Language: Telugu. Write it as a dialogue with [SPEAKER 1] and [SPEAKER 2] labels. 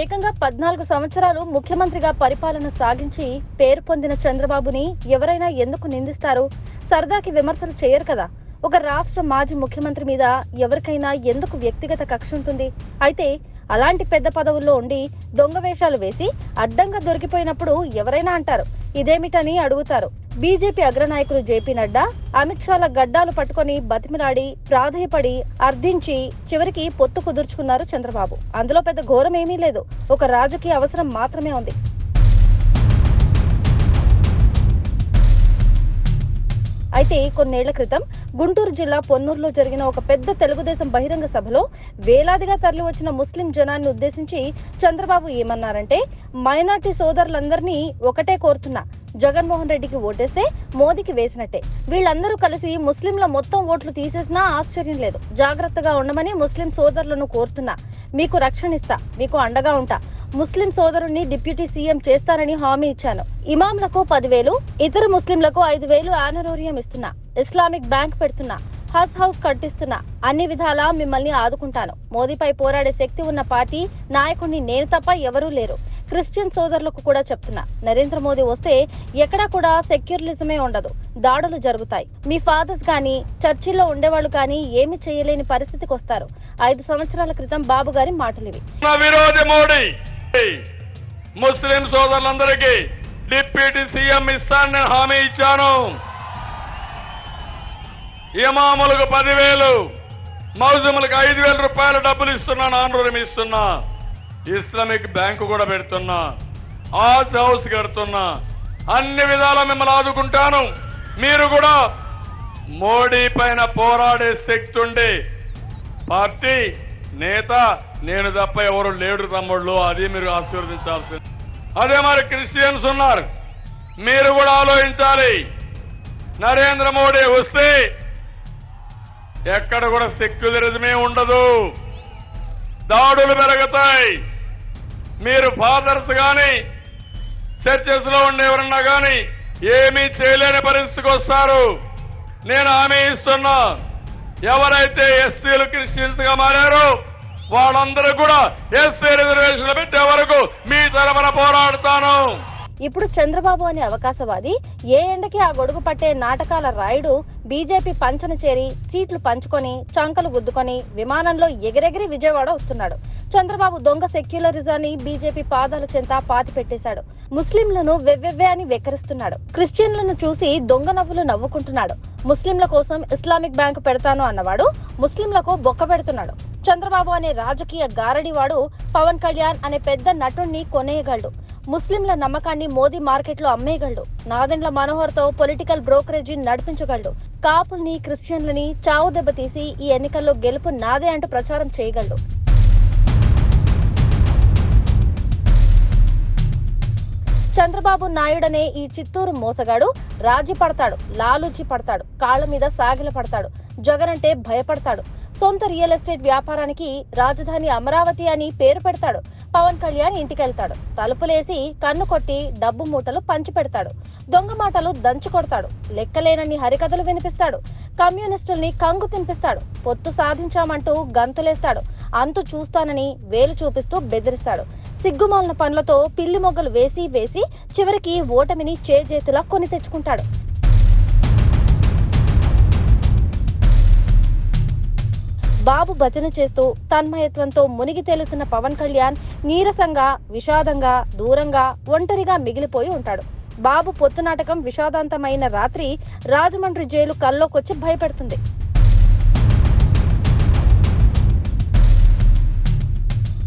[SPEAKER 1] ఏకంగా పద్నాలుగు సంవత్సరాలు ముఖ్యమంత్రిగా పరిపాలన సాగించి పేరు పొందిన చంద్రబాబుని ఎవరైనా ఎందుకు నిందిస్తారు? సరదాకి విమర్శలు చేయరు కదా. ఒక రాష్ట్ర మాజీ ముఖ్యమంత్రి మీద ఎవరికైనా ఎందుకు వ్యక్తిగత కక్ష ఉంటుంది? అయితే అలాంటి పెద్ద పదవుల్లో ఉండి దొంగ వేషాలు వేసి అడ్డంగా దొరికిపోయినప్పుడు ఎవరైనా అంటారు ఇదేమిటని అడుగుతారు. బీజేపీ అగ్రనాయకులు జేపీ నడ్డా అమిత్ షాల గడ్డాలు పట్టుకొని బతిమిలాడి ప్రాధేయపడి అర్థించి చివరికి పొత్తు కుదుర్చుకున్నారు చంద్రబాబు. అందులో పెద్ద ఘోరం ఏమీ లేదు. ఒక రాజకీయ అవసరం మాత్రమే ఉంది. అయితే కొన్నేళ్ళ క్రితం గుంటూరు జిల్లా పొన్నూరులో జరిగిన ఒక పెద్ద తెలుగుదేశం బహిరంగ సభలో వేలాదిగా తరలివచ్చిన ముస్లిం జనాన్ని ఉద్దేశించి చంద్రబాబు ఏమన్నారంటే మైనార్టీ సోదరులందరినీ ఒకటే కోరుతున్నా. జగన్మోహన్ రెడ్డికి ఓటేస్తే మోదీకి వేసినట్టే. వీళ్ళందరూ కలిసి ముస్లింల మొత్తం ఓట్లు తీసేసినా ఆశ్చర్యం లేదు. జాగ్రత్తగా ఉండమని ముస్లిం సోదరులను కోరుతున్నా. మీకు రక్షణ ఇస్తా మీకు అండగా ఉంటా. ముస్లిం సోదరుణ్ణి డిప్యూటీ సీఎం చేస్తానని హామీ ఇచ్చాను. ఇమాంలకు పదివేలు ఇతర ముస్లింలకు ఐదు వేలు ఆనరోరియం ఇస్తున్నా. ఇస్లామిక్ బ్యాంక్ పెడుతున్నా. హజ్ హౌస్ కట్టిస్తున్నా. అన్ని విధాలా మిమ్మల్ని ఆదుకుంటాను. మోదీపై పోరాడే శక్తి ఉన్న పార్టీ నాయకుడిని నేను తప్ప ఎవరూ లేరు. క్రిస్టియన్ సోదరులకు కూడా చెప్తున్నా. నరేంద్ర మోదీ వస్తే ఎక్కడా కూడా సెక్యులరిజమే ఉండదు. దాడులు జరుగుతాయి. మీ ఫాదర్స్ కానీ చర్చిల్లో ఉండేవాళ్ళు కానీ ఏమి చేయలేని పరిస్థితికి వస్తారు. ఐదు సంవత్సరాల క్రితం బాబు గారి మాటలు ఇవి
[SPEAKER 2] విరోధి మోడీ! ముస్లిం సోదరులందరికీ డిప్యూటీ సీఎం ఇస్తానని హామీ ఇచ్చాను. ఇమాములకు పదివేలు మౌజములకు ఐదు వేల రూపాయలు డబ్బులు ఇస్తున్నాను ఆంధ్రం ఇస్తున్నా. ఇస్లామిక్ బ్యాంకు కూడా పెడుతున్నా ఆజ్ హౌస్ కడుతున్నా అన్ని విధాలా మిమ్మల్ని ఆదుకుంటాను. మీరు కూడా మోడీ పైన పోరాడే శక్తి ఉండే పార్టీ నేత నేను తప్ప ఎవరు లేడు తమ్ముళ్ళు అది మీరు ఆశీర్వదించాల్సింది. అదే మరి క్రిస్టియన్స్ ఉన్నారు మీరు కూడా ఆలోచించాలి. నరేంద్ర మోడీ వస్తే ఎక్కడ కూడా సెక్యులరిజమే ఉండదు. దాడులు పెరుగుతాయి. మీరు ఫాదర్స్ కానీ చర్చెస్లో ఉండే ఎవరన్నా కానీ ఏమీ చేయలేని పరిస్థితికి వస్తారు. నేను హామీ ఇస్తున్నా ఎవరైతే ఎస్సీలు క్రిస్టియన్స్గా మారారో వాళ్ళందరూ కూడా ఎస్సీ రిజర్వేషన్లు పెట్టే వరకు మీ తరఫున పోరాడుతాను.
[SPEAKER 1] ఇప్పుడు చంద్రబాబు అనే అవకాశవాది ఏ ఎండకి ఆ గొడుగు పట్టే నాటకాల రాయుడు బీజేపీ పంచను చేరి సీట్లు పంచుకొని చంకలు గుద్దుకొని విమానంలో ఎగిరెగిరి విజయవాడ వస్తున్నాడు. చంద్రబాబు దొంగ సెక్యులరిజాన్ని బీజేపీ పాదాల చెంత పాతి పెట్టేశాడు ముస్లింలను వెవ్వెవ్వే అని వెకరిస్తున్నాడు క్రిస్టియన్లను చూసి దొంగ నవ్వులు నవ్వుకుంటున్నాడు. ముస్లింల కోసం ఇస్లామిక్ బ్యాంకు పెడతాను అన్నవాడు ముస్లింలకు బొక్క పెడుతున్నాడు. చంద్రబాబు అనే రాజకీయ గారడివాడు పవన్ కళ్యాణ్ అనే పెద్ద నటుణ్ణి కొనేయగలడు. ముస్లింల నమ్మకాన్ని మోదీ మార్కెట్లో అమ్మేయగలడు. నాదెండ్ల మనోహర్తో పొలిటికల్ బ్రోకరేజీ నడిపించగలడు. కాపుల్ని క్రిస్టియన్లని చావు దెబ్బతీసి ఈ ఎన్నికల్లో గెలుపు నాదే అంటూ ప్రచారం చేయగలడు. చంద్రబాబు నాయుడనే ఈ చిత్తూరు మోసగాడు. రాజీ పడతాడు లాలూచి పడతాడు కాళ్ళ మీద సాగిల పడతాడు జగన్ అంటే భయపడతాడు. సొంత రియల్ ఎస్టేట్ వ్యాపారానికి రాజధాని అమరావతి అని పేరు పెడతాడు. పవన్ కళ్యాణ్ ఇంటికెళ్తాడు. తలుపులేసి కన్ను కొట్టి డబ్బు మూటలు పంచి పెడతాడు దొంగ మాటలు దంచి కొడతాడు. లెక్కలేనన్ని హరికథలు వినిపిస్తాడు. కమ్యూనిస్టుల్ని కంగు తినిపిస్తాడు. పొత్తు సాధించామంటూ గంతులేస్తాడు. అంతు చూస్తానని వేలు చూపిస్తూ బెదిరిస్తాడు. సిగ్గుమాలిన పనులతో పిల్లి మొగ్గలు వేసి వేసి చివరికి ఓటమిని చేజేతులా కొని తెచ్చుకుంటాడు. బాబు భజన చేస్తూ తన్మయత్వంతో మునిగి తేలుతున్న పవన్ కళ్యాణ్ నీరసంగా విషాదంగా దూరంగా ఒంటరిగా మిగిలిపోయి ఉంటాడు. బాబు పొత్తు నాటకం విషాదాంతమైన రాత్రి రాజమండ్రి జైలు కల్లోకొచ్చి భయపెడుతుంది.